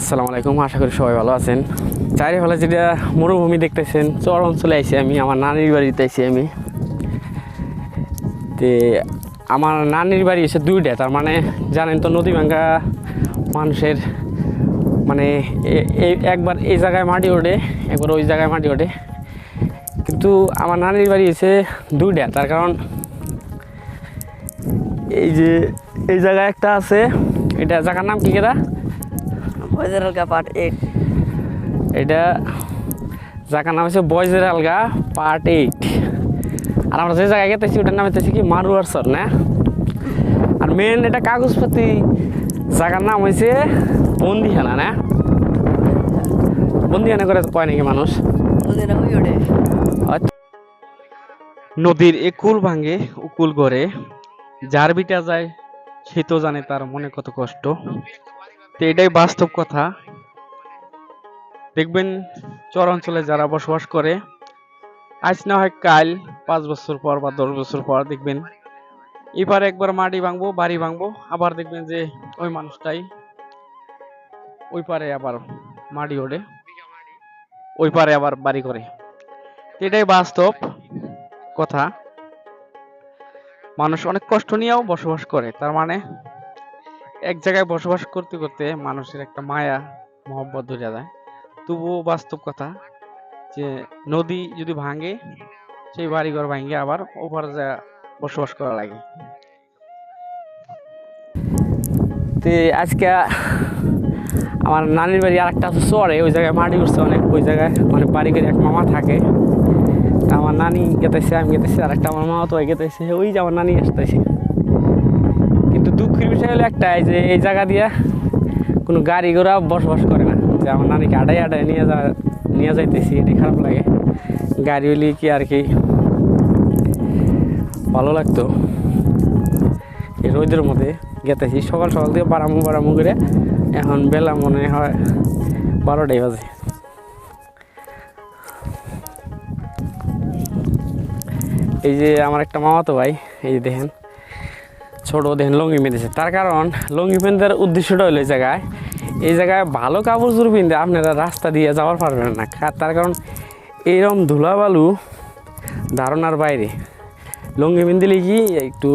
আসসালামু আলাইকুম, আশা করি সবাই ভালো আছেন। চারিফলে যেটা মরুভূমি দেখতেছেন, চর অঞ্চলে আইছি আমি, আমার নানির বাড়িতে আইছি আমি। তে আমার নানির বাড়ি এসে দুইটা, তার মানে জানেন তো নদী ভাঙ্গা মানুষের মানে একবার এই জায়গায় মাটি ওঠে, একবার ওই জায়গায় মাটি ওঠে। কিন্তু আমার নানির বাড়ি এসে দুইটা, তার কারণ এই যে, এই জায়গায় একটা আছে, এটা জায়গার নাম কি কেটা বৈদ্যনাথ পার্ট এইট এটা জায়গার নাম হচ্ছে বয়েজের আলগা পার্ট এইট আর আমরা যে জায়গায় গেতেছি ওটার নাম হচ্ছে কি মারুয়ার সর না? আর মেন এটা কাগজপাতি জায়গার নাম হয়েছে বন্দিখানা না? বন্দিখানা করে কয় নাকি মানুষ? নদীরা একুল ভাঙে উকুল গড়ে যার বিটা যায় সে তো জানে তার মনে কত কষ্ট। তো এটাই বাস্তব কথা। দেখবেন চর অঞ্চলে যারা বসবাস করে, আজ না হয় কাল, পাঁচ বছর পর বা দশ বছর পর দেখবেন এবার একবার মাটি ভাঙবো, বাড়ি ভাঙবো, আবার দেখবেন যে ওই মানুষটাই ওই পারে আবার মাটি ওঠে ওই পারে আবার বাড়ি করে। এটাই বাস্তব কথা। মানুষ অনেক কষ্ট নিয়েও বসবাস করে, তার মানে এক জায়গায় বসবাস করতে করতে মানুষের একটা মায়া, মহব্বত ধরে যায়। তবুও বাস্তব কথা যে নদী যদি ভাঙে, সেই বাড়িঘর ভাঙে আবার ওপার যা বসবাস করা লাগে। তে আজকে আমার নানির বাড়ি আর একটা চরে, ওই জায়গায় মাটি উঠছে অনেক, ওই জায়গায় মানে বাড়ি করে এক মামা থাকে। আমার নানি গেতেছে, আমি গেতেছি আর একটা আমার মামা তো গেতেছে, ওই যে আমার নানি আসতেছে। কিন্তু দুঃখের বিষয় হলো একটাই যে এই জায়গা দিয়ে কোনো গাড়ি ঘোড়া বসবাস করে না। যে আমার নানিকে আটাই আটাই নিয়ে যা নিয়ে যাইতেছি, এটাই খারাপ লাগে। গাড়ি হলে কি আর কি ভালো লাগতো? এই রোদের মধ্যে গেতেছি, সকাল সকাল থেকে বারামু বারামু করে এখন বেলা মনে হয় বারোটাই বাজে। এই যে আমার একটা মামাতো ভাই, এই যে দেখেন ছোট দেখেন লুঙ্গি পেঁধেছে তার কারণ লঙ্গি পেঁধার উদ্দেশ্যটা হলো এই জায়গায় এই জায়গায় ভালো কাপড় চোপড় পিনতে আপনারা রাস্তা দিয়ে যাওয়ার পারবেন না। তার কারণ এইরকম ধুলাবালু ধারণার বাইরে। লঙ্গি পিনদিলে কি একটু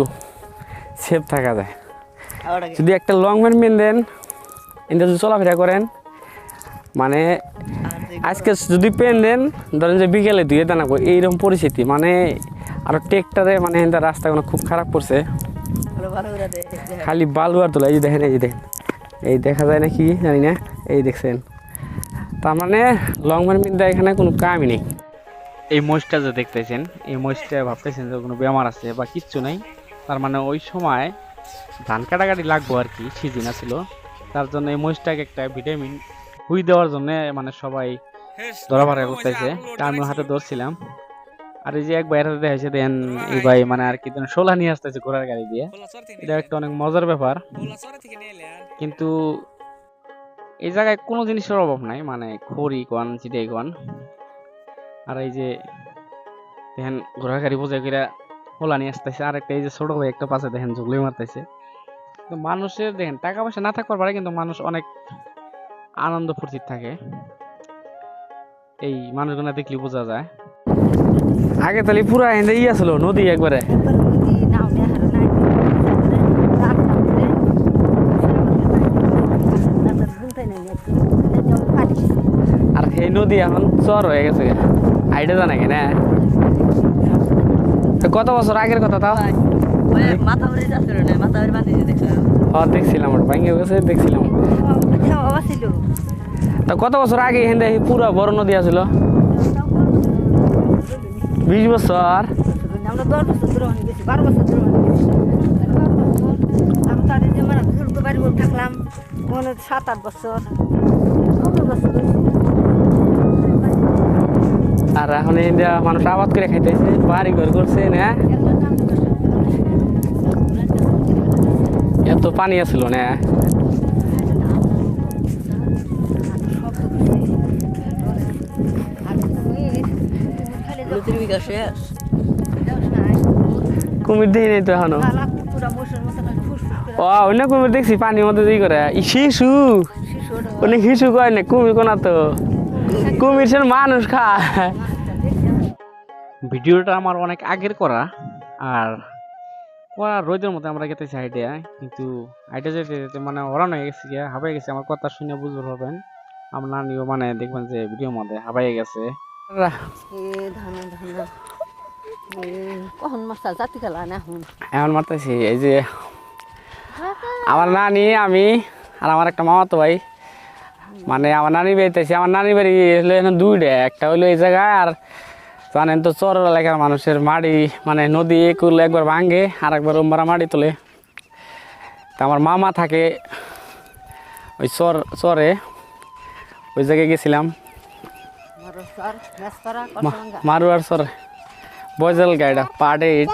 সেফ থাকা যায়। যদি একটা লং প্যান্ট পিনদেন এটা যদি চলাফেরা করেন মানে আজকে যদি পেন দেন ধরেন যে বিকেলে দুয়ে দানা এইরকম পরিস্থিতি। মানে আরও টেকটারে মানে রাস্তা রাস্তাগুলো খুব খারাপ করছে। খালি বালু আর তোলা এই যে দেখেন এই যে দেখেন। এই দেখা যায় নাকি জানি না এই দেখছেন। তার মানে লং পিনতে এখানে কোনো কামই নেই। এই মহিষটা যে দেখতেছেন এই মহিষটা ভাবতেছেন যে কোনো বেমার আছে বা কিচ্ছু নেই। তার মানে ওই সময় ধান কাটাকাটি লাগবো আর কি সিজন ছিল তার জন্য এই মহিষটাকে একটা ভিটামিন হুই দেওয়ার জন্য মানে সবাই ধরাফারা করতেছে। তা আমি হাতে ধরছিলাম। আর এই যে এক ভাইয়ের দেখাইছে দেন এই ভাই মানে আর কি যেন সোলা নিয়ে আসতেছে ঘোড়ার গাড়ি দিয়ে। এটা একটা অনেক মজার ব্যাপার। কিন্তু এই জায়গায় কোনো জিনিসের অভাব নাই মানে খড়ি কন চিটাই কন। আর এই যে দেখেন ঘোড়ার গাড়ি বোঝাই করে হোলা নিয়ে আসতেছে। আর একটা এই যে ছোট ভাই একটা পাশে দেখেন ঝুগলি মারতেছে। তো মানুষের দেখেন টাকা পয়সা না থাকবার পারে কিন্তু মানুষ অনেক আনন্দ ফুর্তি থাকে। এই মানুষগুলো দেখলে বোঝা যায়। আগে তাহলে পুরা এনে ইয়ে ছিল নদী একবারে আর সেই নদী এখন চর হয়ে গেছে আইডা জানা কি না কত বছর আগের কথা তাও দেখছিলাম ওটা ভাঙ্গে গেছে দেখছিলাম তা কত বছর আগে এখান পুরা বড় নদী আছিল বিশ বছর। থাকলাম মনে সাত আট বছর আর এখন ইন্ডিয়া মানুষ আবাদ করে খাইতেছে, বাড়ি ঘর করছে, না? এত পানি আছিল, না? শেষ। কুমির দেখি নাই তো এখনও। ও অন্য কুমির দেখছি পানির মধ্যে দিয়ে করে। শিশু। শিশু কয় না কুমির কোনা তো। কুমির সে মানুষ খায়। ভিডিওটা আমার অনেক আগের করা আর করা রোদের মধ্যে আমরা গেতেছি আইডিয়া কিন্তু আইডিয়া যেতে যেতে মানে ওরান হয়ে গেছে গিয়া হাবাই গেছে। আমার কথা শুনে বুঝতে পারবেন আমার নানিও মানে দেখবেন যে ভিডিওর মধ্যে হাবাই গেছে। কখন মাছটা জাতি খেলা না এখন? এখন মারতেছি এই যে আমার নানি আমি আর আমার একটা মামাতো ভাই। মানে আমার নানি বাড়িতেছি আমার নানি বাড়ি হলো এখানে দুইটা একটা হলো এই জায়গায় আর জানেন তো চর এলাকার মানুষের মাড়ি মানে নদী একুল একবার ভাঙে আর একবার ওমরা মাড়ি তোলে। তা আমার মামা থাকে ওই চর চরে। ওই জায়গায় গেছিলাম। সর মারুয়ার চর বজল গাইডা পার্ট এইট।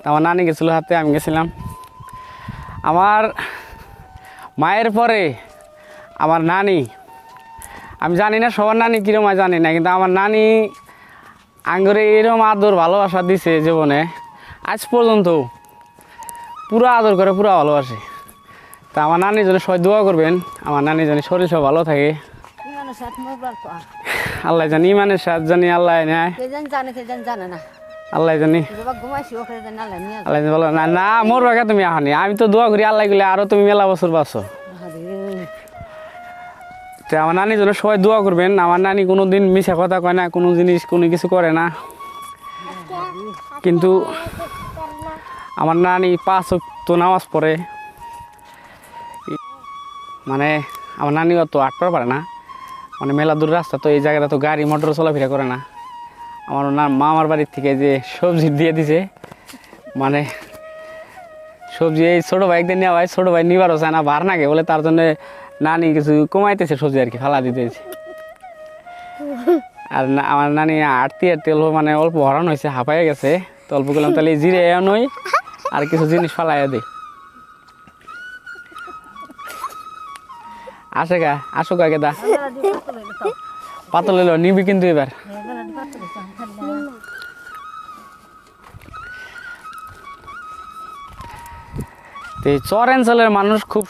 তা আমার নানি গেছিল হাতে আমি গেছিলাম। আমার মায়ের পরে আমার নানি আমি জানি না সবার নানি কিরম জানি না কিন্তু আমার নানি আঙ্গুরে এরকম আদর ভালোবাসা দিছে জীবনে। আজ পর্যন্ত পুরো আদর করে পুরো ভালোবাসে। তা আমার নানির জন্য সবাই দোয়া করবেন আমার নানির জন্য শরীর সব ভালো থাকে। আল্লাহ জানি ইমানের সাথ জানি আল্লাহ নেয় আল্লাহ জানি আল্লাহ না না মোর বাগা তুমি আহানি। আমি তো দোয়া করি আল্লাহ গেলে আরও তুমি মেলা বছর বাঁচো। তো আমার নানির জন্য সবাই দোয়া করবেন। আমার নানি কোনো দিন মিশা কথা কয় না কোনো জিনিস কোনো কিছু করে না। কিন্তু আমার নানি পাঁচ তো নামাজ পড়ে। মানে আমার নানি অত আটপার পারে না। মানে মেলা দূর রাস্তা, তো এই জায়গাটা তো গাড়ি, মোটর চলাফেরা করে না। আমার না, মামার বাড়ির থেকে যে সবজি দিয়ে দিছে মানে সবজি এই ছোটো ভাই একদিন নেওয়া হয় ছোটো ভাই নিবারও চায় না, ভার নাগে, বলে তার জন্য নানি কিছু কমাইতেছে সবজি আর কি, ফালা দিতেছে আর আমার নানি আটতি আটতি অল্প মানে অল্প হরান হয়েছে, হাঁপাইয়া গেছে, তো অল্প করলাম, তাহলে জিরে নই, আর কিছু জিনিস ফালাইয়া দিই আসে গা আসো গা গেদা আল্লাহ দি। পাতল নিবি কিন্তু এবার। চর অঞ্চলের মানুষ খুব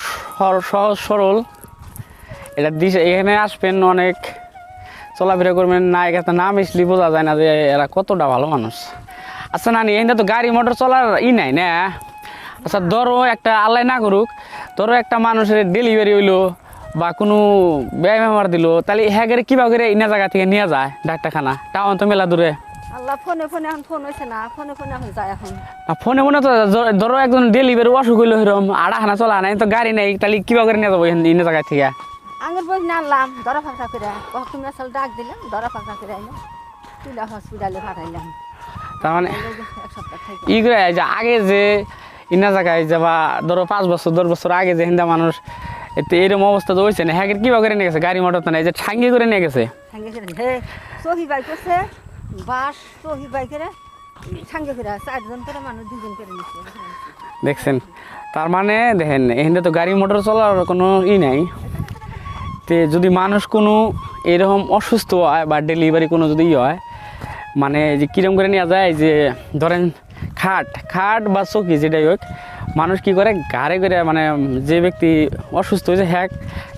সহজ সরল। এটা দিশে এখানে আসবেন অনেক চলাফেরা করবেন না এখানে নাম আসলে বোঝা যায় না যে এরা কতটা ভালো মানুষ। আচ্ছা নানি, এখানে তো গাড়ি মোটর চলার ই নাই না? আচ্ছা ধরো একটা আল্লাহ না করুক, ধরো একটা মানুষের ডেলিভারি হইল। বা কোনো ব্যায়াম আমার দিল তাহলে হ্যাঁ কিবা করে ইনা জায়গা থেকে নিয়ে যায় ডাক্তারখানা টাউন তো মেলা দূরে ফোনে ফোনে মনে তো ধরো একজন ডেলিভারি অসুখ হইল এরকম আড়া হানা চলা নাই তো গাড়ি নেই তাহলে কিবা করে নিয়ে যাব ইনে জায়গা থেকে। আগের বই না আনলাম দরা ফাঁকা করে কখন আসলে ডাক দিলাম দরা ফাঁকা করে আইলাম তুলা হসপিটালে পাঠাইলাম তার মানে ই করে যে আগে যে ইনা জায়গায় যাবা ধরো পাঁচ বছর দশ বছর আগে যে হিন্দা মানুষ এতে এরকম অবস্থা তো হয়েছে না। হ্যাঁ কিবা করে নিয়ে গেছে? গাড়ি মোটর তো নাই। যে ঠাঙ্গি করে নিয়ে গেছে। সঙ্গে করে হে সহি বাইক করছে বাস সহি বাইকেরে সঙ্গে করে চারজন করে মানুষ দুজন করে নিচ্ছে দেখছেন? তার মানে দেখেন এখানে তো গাড়ি মোটর চলার কোনো ই নাই। তে যদি মানুষ কোনো এরকম অসুস্থ হয় বা ডেলিভারি কোনো যদি ই হয় মানে যে কিরম করে নেওয়া যায় যে ধরেন খাট খাট বা চকি যেটাই হোক মানুষ কি করে? ঘাড়ে করে মানে যে ব্যক্তি অসুস্থ হয়েছে হ্যাঁ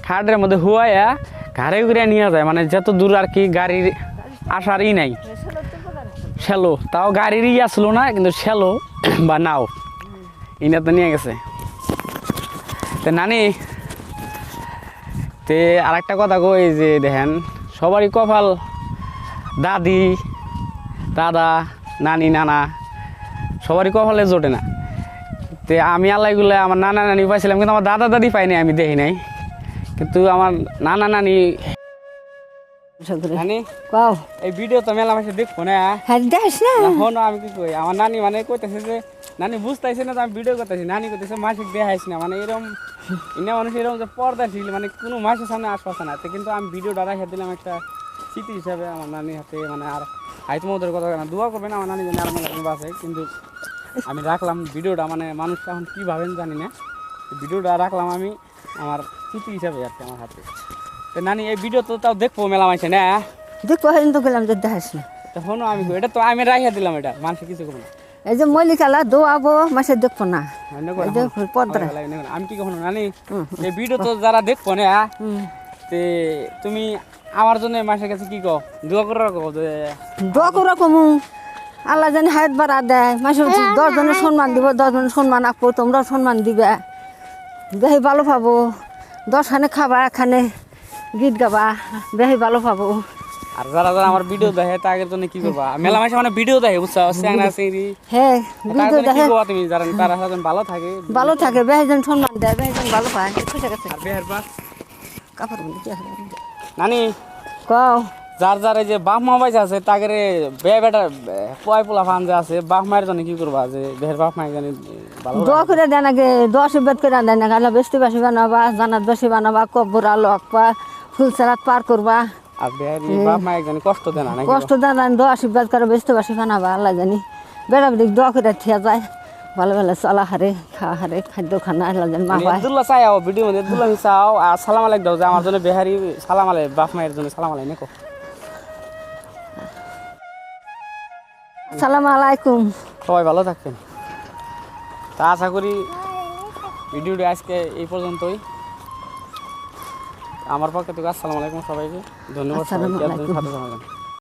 খাটের মধ্যে হুয়াইয়া ঘাড়ে করে নিয়ে যায়। মানে যত দূর আর কি গাড়ির আসার ই নাই। শ্যালো। তাও গাড়ির ই আসলো না, কিন্তু শ্যালো বা নাও। ইনা তো নিয়ে গেছে। তো নানি, তে আর একটা কথা কই যে দেখেন, সবারই কপাল দাদি, দাদা, নানি, নানা, সবারই কপালে জোটে না। তে আমি আল্লাহগুলো আমার নানা নানি পাইছিলাম কিন্তু আমার দাদা দাদি পাইনি আমি দেখি নাই। কিন্তু আমার নানা নানি এই ভিডিও তো মেলা মাসে দেখব না। হ্যাঁ হনো আমি কি কই? আমার নানি মানে কইতেছে যে নানি বুঝতেছে না আমি ভিডিও করতেছি। নানি মাসিক না। মানে এরকম মানুষ এরকম যে মানে কোনো মাসের সামনে আসপাস না। তো কিন্তু আমি ভিডিওটা রেখে দিলাম একটা স্মৃতি হিসাবে আমার নানির হাতে মানে আর হাইতো কথা না দোয়া করবেন আমার নানি জানি আর বাসে কিন্তু আমি রাখলাম ভিডিওটা মানে মানুষ এখন কী ভাবেন জানি না। ভিডিওটা রাখলাম আমি আমার স্মৃতি হিসাবে আর কি আমার হাতে। তো নানি এই ভিডিও তো তাও দেখব মেলা মাসে না? দেখব হেন তো গেলাম যে দেখিস না। তো আমি এটা তো আমি রাখিয়া দিলাম এটা মানুষ কিছু করব না। এই যে মল্লিকালা দোয়াবো মাসে দেখব না। অন্য করে এই যে এখন- পদ্মা ভালো লাগে না। আমি কি কখনো হুম, এই ভিডিও তো যারা দেখব না। তে তুমি আমার জন্য মাসের কাছে কি কও? দোয়া করে রাখো যে দোয়া করে কমু আল্লাহ জানি হায়াত বাড়া দেয়। মাসে দশ জনের সম্মান দিব দশ জনের সম্মান আঁকবো তোমরাও সম্মান দিবে। বেহি ভালো পাবো দশখানে খাবা এখানে গীত গাবা বেহি ভালো পাবো। আর যারা যারা আমার ভিডিও দেখে তাদের জন্য কি করবা? মেলা মাসে মানে ভিডিও দেখে বুঝছ? সিংড়ি হ্যাঁ ভিডিও দেখে। তুমি? যারা তারা যেন ভালো থাকে। ভালো থাকে বেহিজন সম্মান দেয় বেহিজন ভালো পায়। ঠিক আছে আর বেহার পা কাপড় নানি। কও। যার যার এই যে বাপ মা বাইসা আছে তাকে বে বেটা পয় পোলা ফান যে আছে বাপ মায়ের জন্য কি করবা? যে বেহের বাপ মায়ের জন্য ভালো দোয়া করে দেয় নাকি দোয়া আশীর্বাদ করে দেয় না আল্লাহ বেশি বাসি বানাবা জানাত বাসি বানাবা কব্বর আলো আঁকবা ফুল সারাত পার করবা। কষ্ট দেয় না নাকি? কষ্ট দেয় না দোয়া আশীর্বাদ করে বেশি বাসি বানাবা আল্লাহ জানি। বেড়া বেড়ি দোয়া করে থিয়া যায়। ভালো ভালো চলা হারে খাওয়া হারে খাদ্য খানা জানি মা পায় আব্দুল্লাহ চাই আও ভিডিও মধ্যে আব্দুল্লাহ চাও আর সালাম আলাইক দাও যে আমার জন্য বেহারি সালাম আলাই বাপ মায়ের জন্য সালাম আলাই নেকো। সালাম আলাইকুম। সবাই ভালো থাকবেন। তা আশা করি ভিডিওটি আজকে এই পর্যন্তই। আমার পক্ষে থেকে আসসালামু আলাইকুম সবাইকে। ধন্যবাদ সবাইকে। সাথে।